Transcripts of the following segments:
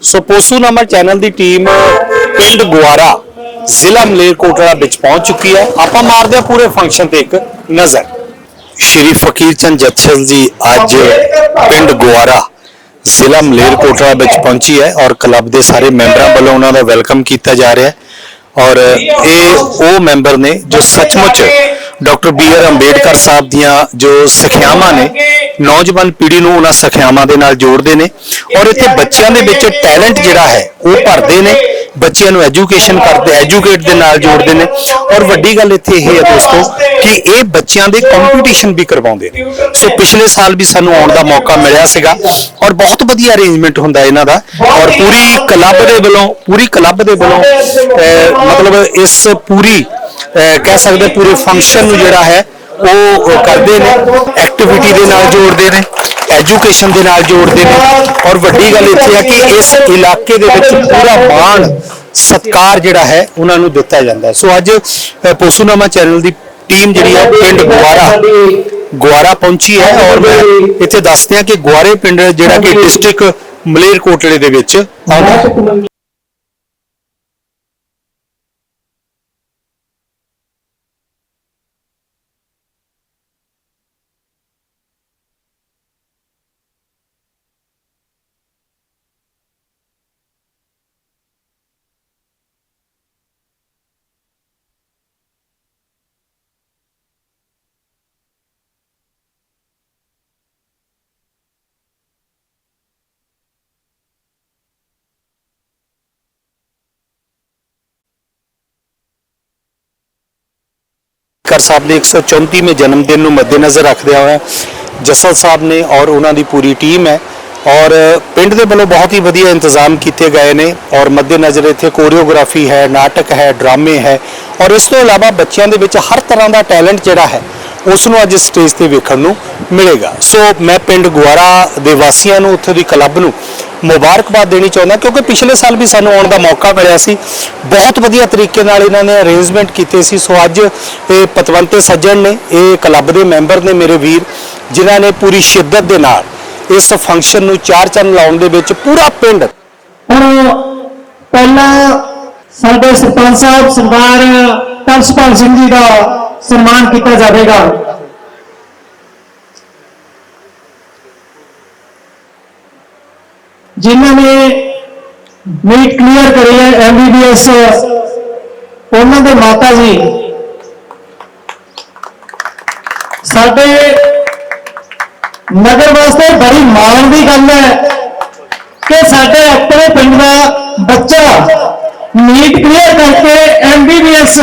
ਸੋ ਪੋਸੂਨਾਮਾ channel ਦੀ team ਪਿੰਡ ਗੁਆਰਾ ਜ਼ਿਲ੍ਹਾ ਮਲੇਰਕੋਟਲਾ ਵਿੱਚ ਪਹੁੰਚ ਚੁੱਕੀ ਹੈ। ਆਪਾਂ ਮਾਰਦੇ ਹਾਂ ਪੂਰੇ ਫੰਕਸ਼ਨ ਤੇ ਇੱਕ ਨਜ਼ਰ। ਸ਼੍ਰੀ ਫਕੀਰ ਚੰਦ ਜੱਥਲ ਜੀ ਅੱਜ ਪਿੰਡ ਗੁਆਰਾ ਜ਼ਿਲ੍ਹਾ ਮਲੇਰਕੋਟਲਾ ਵਿੱਚ ਪਹੁੰਚੀ ਹੈ ਔਰ ਕਲੱਬ ਦੇ ਸਾਰੇ ਮੈਂਬਰਾਂ ਵੱਲੋਂ ਉਹਨਾਂ ਦਾ ਵੈਲਕਮ ਕੀਤਾ ਜਾ ਰਿਹਾ ਹੈ। ਔਰ ਇਹ ਉਹ ਮੈਂਬਰ ਨੇ ਜੋ ਸੱਚਮੁੱਚ doctor B R Ambedkar Sahib ਦੀਆਂ ਜੋ ਸਿੱਖਿਆਵਾਂ ਨੇ ਨੌਜਵਾਨ ਪੀੜ੍ਹੀ ਨੂੰ ਉਹਨਾਂ ਸਿੱਖਿਆਵਾਂ ਦੇ ਨਾਲ ਜੋੜਦੇ ਨੇ ਔਰ ਇੱਥੇ ਬੱਚਿਆਂ ਦੇ ਵਿੱਚ ਟੈਲੈਂਟ ਜਿਹੜਾ ਹੈ ਉਹ ਭਰਦੇ ਨੇ। ਬੱਚਿਆਂ ਨੂੰ ਐਜੂਕੇਸ਼ਨ ਕਰਦੇ ਐਜੂਕੇਟ ਦੇ ਨਾਲ ਜੋੜਦੇ ਨੇ। ਔਰ ਵੱਡੀ ਗੱਲ ਇੱਥੇ ਇਹ ਹੈ ਦੋਸਤੋ ਕਿ ਇਹ ਬੱਚਿਆਂ ਦੇ ਕੰਪੀਟੀਸ਼ਨ ਵੀ ਕਰਵਾਉਂਦੇ ਨੇ। ਸੋ ਪਿਛਲੇ ਸਾਲ ਵੀ ਸਾਨੂੰ ਆਉਣ ਦਾ ਮੌਕਾ ਮਿਲਿਆ ਸੀਗਾ ਔਰ ਬਹੁਤ ਵਧੀਆ ਅਰੇਂਜਮੈਂਟ ਹੁੰਦਾ ਇਹਨਾਂ ਦਾ। ਔਰ ਪੂਰੀ ਕਲੱਬ ਦੇ ਵੱਲੋਂ ਪੂਰੀ ਕਲੱਬ ਦੇ ਵੱਲੋਂ ਮਤਲਬ ਇਸ ਪੂਰੀ ਕਹਿ ਸਕਦੇ ਪੂਰੇ ਫੰਕਸ਼ਨ ਨੂੰ ਜਿਹੜਾ ਹੈ ਉਹ ਕਰਦੇ ਨੇ ਐਕਟੀਵਿਟੀ ਦੇ ਨਾਲ ਜੋੜਦੇ ਨੇ ਐਜੂਕੇਸ਼ਨ ਦੇ ਨਾਲ ਜੋੜਦੇ ਨੇ ਔਰ ਵੱਡੀ ਗੱਲ ਇੱਥੇ ਹੈ ਕਿ ਇਸ ਇਲਾਕੇ ਦੇ ਵਿੱਚ ਪੂਰਾ ਮਾਣ, ਸਤਕਾਰ ਜਿਹੜਾ ਹੈ, ਉਹਨਾਂ ਨੂੰ ਦਿੱਤਾ ਜਾਂਦਾ ਸੋ ਅੱਜ ਪੋਸੂਨਾਮਾ ਚੈਨਲ ਦੀ ਟੀਮ ਜਿਹੜੀ ਹੈ, ਪਿੰਡ ਗੁਆਰਾ ਗੁਆਰਾ ਪਹੁੰਚੀ ਹੈ ਔਰ ਮੈਂ ਇੱਥੇ ਦੱਸਦੇ ਹਾਂ ਕਿ ਗੁਆਰੇ ਪਿੰਡ ਜਿਹੜਾ ਕਿ ਡਿਸਟ੍ਰਿਕਟ ਮਲੇਰਕੋਟਲੇ ਦੇ ਵਿੱਚ ਆਉਂਦਾ ਕਰ ਸਾਹਿਬ ਦੇ 134ਵੇਂ ਜਨਮ ਦਿਨ ਨੂੰ ਮੱਦੇਨਜ਼ਰ ਰੱਖਦਿਆਂ ਹੋਇਆ ਜਸਲ ਸਾਹਿਬ ਨੇ ਔਰ ਉਹਨਾਂ ਦੀ ਪੂਰੀ ਟੀਮ ਹੈ ਔਰ ਪਿੰਡ ਦੇ ਵੱਲੋਂ ਬਹੁਤ ਹੀ ਵਧੀਆ ਇੰਤਜ਼ਾਮ ਕੀਤੇ ਗਏ ਨੇ ਔਰ ਮੱਦੇਨਜ਼ਰ ਇੱਥੇ ਕੋਰੀਓਗ੍ਰਾਫੀ ਹੈ, ਨਾਟਕ ਹੈ, ਡਰਾਮੇ ਹੈ ਔਰ ਇਸ ਤੋਂ ਇਲਾਵਾ ਬੱਚਿਆਂ ਦੇ ਵਿੱਚ ਹਰ ਤਰ੍ਹਾਂ ਦਾ ਟੈਲੈਂਟ ਜਿਹੜਾ ਹੈ, ਉਸ ਨੂੰ ਅੱਜ ਸਟੇਜ ਤੇ ਵੇਖਣ ਨੂੰ ਮਿਲੇਗਾ। ਸੋ ਮੈਂ ਪਿੰਡ ਗੁਆਰਾ ਦੇ ਵਾਸੀਆਂ ਨੂੰ, ਉੱਥੇ ਦੀ ਕਲੱਬ ਨੂੰ ਮੁਬਾਰਕਬਾਦ ਦੇਣੀ ਚਾਹੁੰਦਾ, ਕਿਉਂਕਿ ਪਿਛਲੇ ਸਾਲ ਵੀ ਸਾਨੂੰ ਆਉਣ ਦਾ ਮੌਕਾ ਮਿਲਿਆ ਸੀ। ਬਹੁਤ ਵਧੀਆ ਤਰੀਕੇ ਨਾਲ ਇਹਨਾਂ ਨੇ ਅਰੇਂਜਮੈਂਟ ਕੀਤੇ ਸੀ। ਸੋ ਅੱਜ ਇਹ ਪਤਵੰਤੇ ਸੱਜਣ ਨੇ, ਇਹ ਕਲੱਬ ਦੇ ਮੈਂਬਰ ਨੇ ਮੇਰੇ ਵੀਰ, ਜਿਨ੍ਹਾਂ ਨੇ ਪੂਰੀ ਸ਼ਿੱਦਤ ਦੇ ਨਾਲ ਇਸ ਫੰਕਸ਼ਨ ਨੂੰ ਚਾਰ ਚੰਨ ਲਾਉਣ ਦੇ ਵਿੱਚ ਪੂਰਾ ਪਿੰਡ ਹੁਣ ਪਹਿਲਾਂ ਸਾਡੇ ਸਰਪੰਚ ਸਾਹਿਬ, ਸਰਦਾਰ ਤਰਸਪਾਲ ਸਿੰਘ ਜੀ ਦਾ ਸਨਮਾਨ ਕੀਤਾ ਜਾਵੇਗਾ। ਜਿਨ੍ਹਾਂ ਨੇ ਨੀਟ ਕਲੀਅਰ ਕਰੀ ਹੈ ਐਮਬੀਬੀਐਸ ਉਹਨਾਂ ਦੇ ਮਾਤਾ ਜੀ। ਸਾਡੇ ਨਗਰ ਵਾਸਤੇ ਬੜੀ ਮਾਣ ਦੀ ਗੱਲ ਹੈ ਕਿ ਸਾਡੇ ਆਪਣੇ ਪਿੰਡ ਦਾ ਬੱਚਾ ਨੀਟ ਕਲੀਅਰ ਕਰਕੇ ਐਮਬੀਬੀਐਸ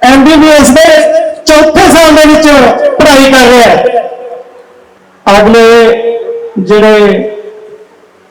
ਐਮਬੀਬੀਐਸ ਦੇ ਚੌਥੇ ਸਾਲ ਦੇ ਵਿੱਚ ਪੜ੍ਹਾਈ ਕਰ ਰਿਹਾ ਹੈ। ਅਗਲੇ ਜਿਹੜੇ